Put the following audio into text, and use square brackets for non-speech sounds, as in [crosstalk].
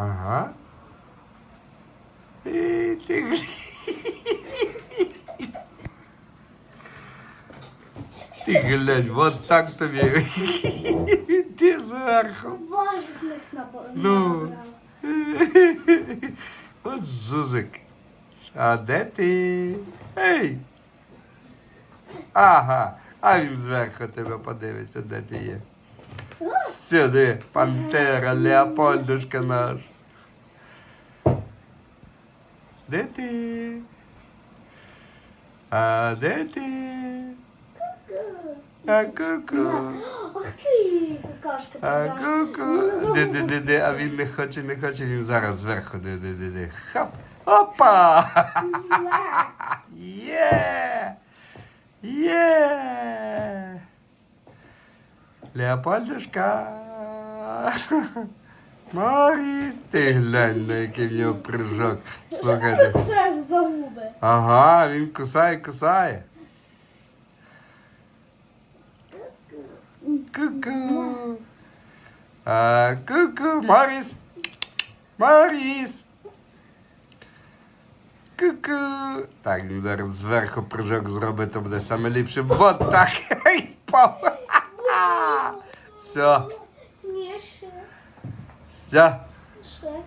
Ага. І ти. Ти глянь, вот так тобі. Ти зверху. Важник набрав. Ну. От зузик. А де ти? Ей. Ага. А він зверху тебе подивиться, де ти є. Сюди, пантера, Леопольдушка наш. Де ти? А де ти? А ку-ку. Ах ти, какашка. А ку-ку. Ну, Де, а він не хоче, не хоче, він зараз зверху. Де, де, де, де. Хап. Опа! [laughs] Є! Є! Леопольдушка! [laughs] Моріс! Ти глянь, на який в нього прыжок. Слухайте. За губи. Ага, він кусає, кусає. Ку-ку. А, ку-ку, Моріс. Моріс. Ку-ку. Так, він зараз зверху прыжок зробить, то буде саме ліпше. Вот так. [laughs] Ай, пап. Все. Все. Все.